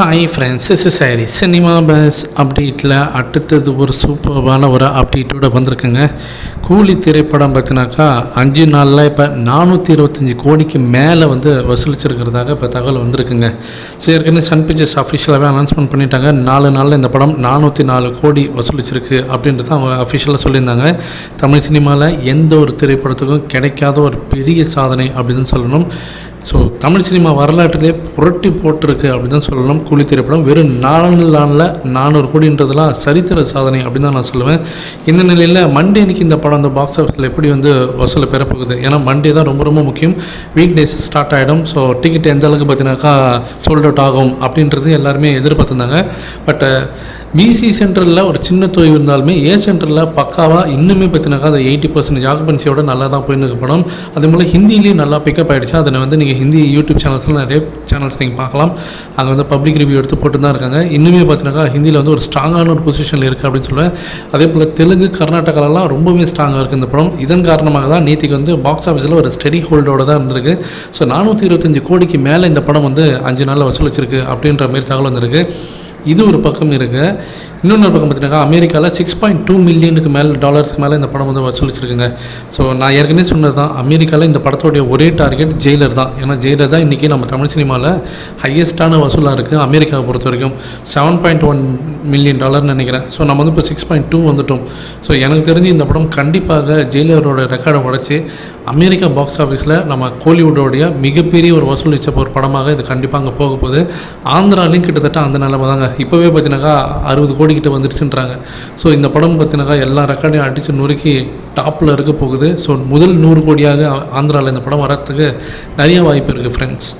Hi friends is sorry cinema buzz அப்டேட்டில் அடுத்தது ஒரு சூப்பர்வான ஒரு அப்டேட்டோட வந்திருக்குங்க. கூலி திரைப்படம் பார்த்தினாக்கா அஞ்சு நாளில் இப்போ நானூற்றி இருபத்தஞ்சி கோடிக்கு மேலே வந்து வசூலிச்சிருக்கிறதாக இப்போ தகவல் வந்திருக்குங்க. ஸோ ஏற்கனவே சன் பிக்சர்ஸ் அஃபிஷியலாகவே அனௌன்ஸ்மெண்ட் பண்ணிட்டாங்க. நாலு நாளில் இந்த படம் நானூற்றி நாலு கோடி வசூலிச்சிருக்கு அப்படின்றது அவங்க அஃபிஷியலாக சொல்லியிருந்தாங்க. தமிழ் சினிமாவில் எந்த ஒரு திரைப்படத்துக்கும் கிடைக்காத ஒரு பெரிய சாதனை அப்படின்னு சொல்லணும். ஸோ தமிழ் சினிமா வரலாற்றிலே புரட்டி போட்டிருக்கு அப்படின்னு தான் சொல்லணும். கூலி திரைப்படம் வெறும் நாலு நாளில் நானூறு கோடின்றதெல்லாம் சரித்திர சாதனை அப்படின்னு தான் நான் சொல்லுவேன். இந்த நிலையில் மண்டே இன்னைக்கு இந்த படம் அந்த பாக்ஸ் ஆஃபீஸில் எப்படி வந்து வசூலை பெறப்போகுது? ஏன்னா மண்டே தான் ரொம்ப ரொம்ப முக்கியம். வீக் டேஸ் ஸ்டார்ட் ஆகிடும் ஸோ டிக்கெட் எந்த அளவுக்கு பார்த்தீங்கன்னாக்கா சோல்ட் அவுட் ஆகும் அப்படின்றது எல்லாருமே எதிர்பார்த்துருந்தாங்க. பட் பிசி சென்டரில் ஒரு சின்ன தொய்வு இருந்தாலுமே ஏ சென்டரில் பக்காவாக இன்னுமே பார்த்தினாக்கா அந்த எயிட்டி பர்சன்டேஜ் ஆக்குபன்சியோட நல்லா தான் போயின்னு இருக்க படம். அதே போல் ஹிந்திலையும் நல்லா பிக்கப் ஆகிடுச்சு அதில் வந்து நீங்கள் ஹிந்தி யூடியூப் சேனல்ஸில் நிறைய சேனல்ஸ் நீங்கள் பார்க்கலாம். அங்கே வந்து பப்ளிக் ரிவ்யூ எடுத்து போட்டு தான் இருக்காங்க. இன்னுமே பார்த்தினாக்கா ஹிந்தியில் வந்து ஒரு ஸ்ட்ராங்கான ஒரு பொசிஷனில் இருக்குது அப்படின்னு சொல்லுவேன். அதே போல் தெலுங்கு கர்நாடகாலலாம் ரொம்பவே ஸ்ட்ராங்காக இருக்குது இந்த படம். இதன் காரணமாக தான் நேற்றுக்கு வந்து பாக்ஸ் ஆஃபீஸில் ஒரு ஸ்டெடி ஹோல்டோட தான் இருந்திருக்கு. ஸோ நானூற்றி இருபத்தஞ்சு கோடிக்கு மேலே இந்த படம் வந்து அஞ்சு நாளில் வசூலிச்சிருக்கு அப்படின்ற மாதிரி தகவல் வந்திருக்கு. இது ஒரு பக்கம் இருக்குது இன்னொன்று பக்கம் பார்த்தீங்கன்னா அமெரிக்காவில் சிக்ஸ் பாயிண்ட் டூ மில்லியனுக்கு மேலே டாலர்ஸ்க்கு மேலே இந்த படம் வந்து வசூலிச்சிருக்குங்க. ஸோ நான் ஏற்கனவே சொன்னது தான் அமெரிக்காவில் இந்த படத்தோடைய ஒரே டார்கெட் ஜெயிலர் தான். ஏன்னா ஜெயிலர் தான் இன்றைக்கி நம்ம தமிழ் சினிமாவில் ஹையஸ்ட்டான வசூலாக இருக்குது அமெரிக்காவை பொறுத்த வரைக்கும். செவன் பாயிண்ட் ஒன் மில்லியன் டாலர்னு நினைக்கிறேன். ஸோ நம்ம வந்து இப்போ சிக்ஸ் பாயிண்ட் டூ வந்துட்டோம். ஸோ எனக்கு தெரிஞ்சு இந்த படம் கண்டிப்பாக ஜெயிலரோட ரெக்கார்டை உடச்சி அமெரிக்கா பாக்ஸ் ஆஃபீஸில் நம்ம கோலிவுட்டோடைய மிகப்பெரிய ஒரு வசூலித்த ஒரு படமாக இது கண்டிப்பாக அங்கே போக போகுது. ஆந்திராலையும் கிட்டத்தட்ட அந்த நிலைமை தாங்க. இப்போவே பார்த்தீங்கன்னாக்கா அறுபது கோடி கிட்ட வந்துருச்சுன்றாங்க. ஸோ இந்த படம் பார்த்தீங்கன்னாக்கா எல்லா ரெக்கார்டையும் அடித்து நொறுக்கி டாப்பில் இருக்க போகுது. ஸோ முதல் நூறு கோடியாக ஆந்திராவில் இந்த படம் வரத்துக்கு நிறைய வாய்ப்பு இருக்குது ஃப்ரெண்ட்ஸ்